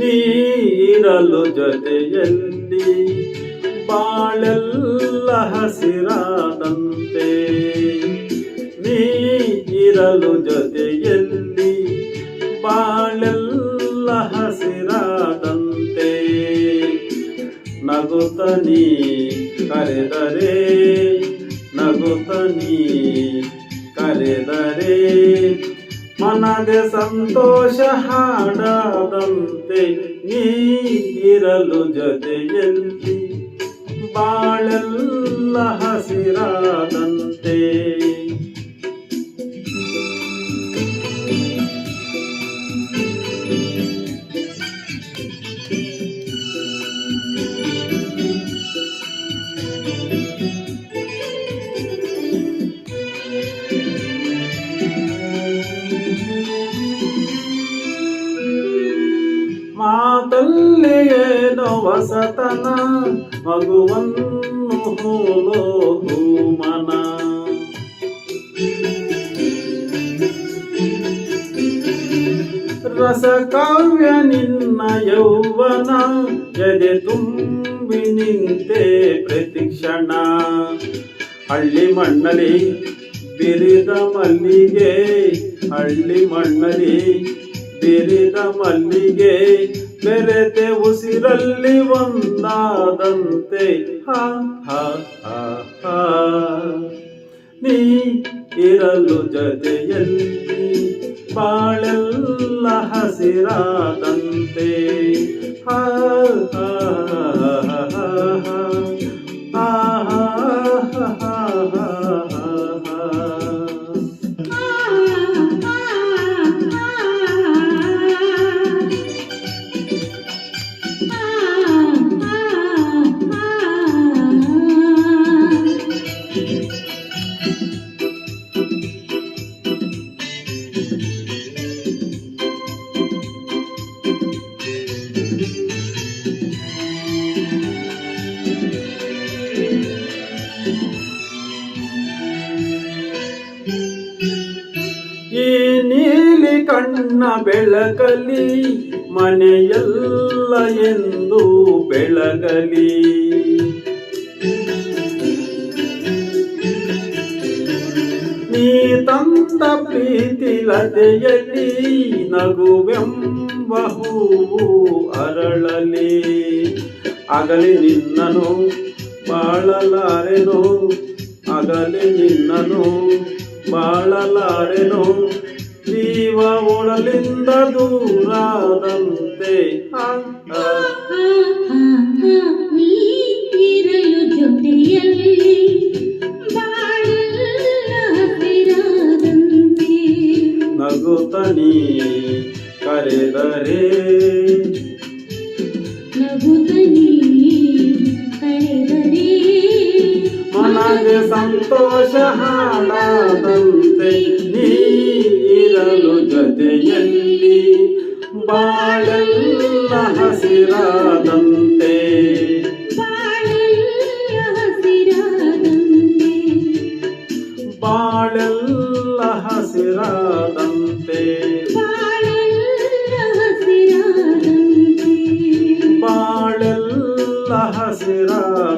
ನೀರಲು ಜೊತೆಯಲ್ಲಿ ಬಾಳೆಲ್ಲ ಹಸಿರಾದಂತೆ ನೀರಲು ಜೊತೆಯಲ್ಲಿ ಬಾಳೆಲ್ಲ ಹಸಿರಾದಂತೆ ನಗುತನಿ ಕರೆದರೆ ನಗುತನಿ ಕರೆದರೆ. ಮನದೆ ಸಂತೋಷ ಹಾಡದಂತೆ ನೀರಲು ಜೊತೆಯಲ್ಲಿ ಬಾಳೆಲ್ಲ ಹಸಿರಾದಂತೆ ಮಾತಲ್ಲಿ ವಸತನ ಮಗುವನ್ನು ಹೋಲೋ ಮನ ರಸ ಕಾವ್ಯ ನಿನ್ನ ಯೌವನ, ಎದೆ ತುಂಬಿ ನಿಂತೆ ಪ್ರತಿಕ್ಷಣ. ಹಳ್ಳಿ ಮಣ್ಣಲಿ ಬಿರಿದ ಮಲ್ಲಿಗೆ, ಹಳ್ಳಿ ಮಣ್ಣಲಿ ಬಿರಿದ ಮಲ್ಲಿಗೆ ಬೆರೆತೆ ಉಸಿರಲ್ಲಿ ಒಂದಾದಂತೆ. ಹಾ ಹಾ ಹಾ ನೀ ಇರಲು ಜೊತೆಯಲ್ಲಿ ಬಾಳೆಲ್ಲ ಹಸಿರಾದಂತೆ. ಹಾ ಕಣ್ಣ ಬೆಳಗಲಿ ಮನೆಯಲ್ಲ ಎಂದು ಬೆಳಗಲಿ. ತಂದ ಪ್ರೀತಿ ಲತೆಯಲ್ಲಿ ನಗುವೆಂಬ ಅರಳಲಿ. ಅಗಲಿ ನಿನ್ನನು ಬಾಳಲಾರೆನು? ಅಗಲಿ ನಿನ್ನನು ಬಾಳಲಾರೆನು? ಜೀವ ಒಳಲಿಂದ ದೂರಾದಂತೆ ಕರೆದರೆ ಮನಗೆ ಸಂತೋಷ ಹಾಡದಂತೆ ನೀರಲು ಜೊತೆಯಲ್ಲಿ ಬಾಳೆಲ್ಲ ಹಸಿರಾದಂತೆ. ಬಾಳೆಲ್ಲ ಹಸಿರಾದಂತೆ. صراطا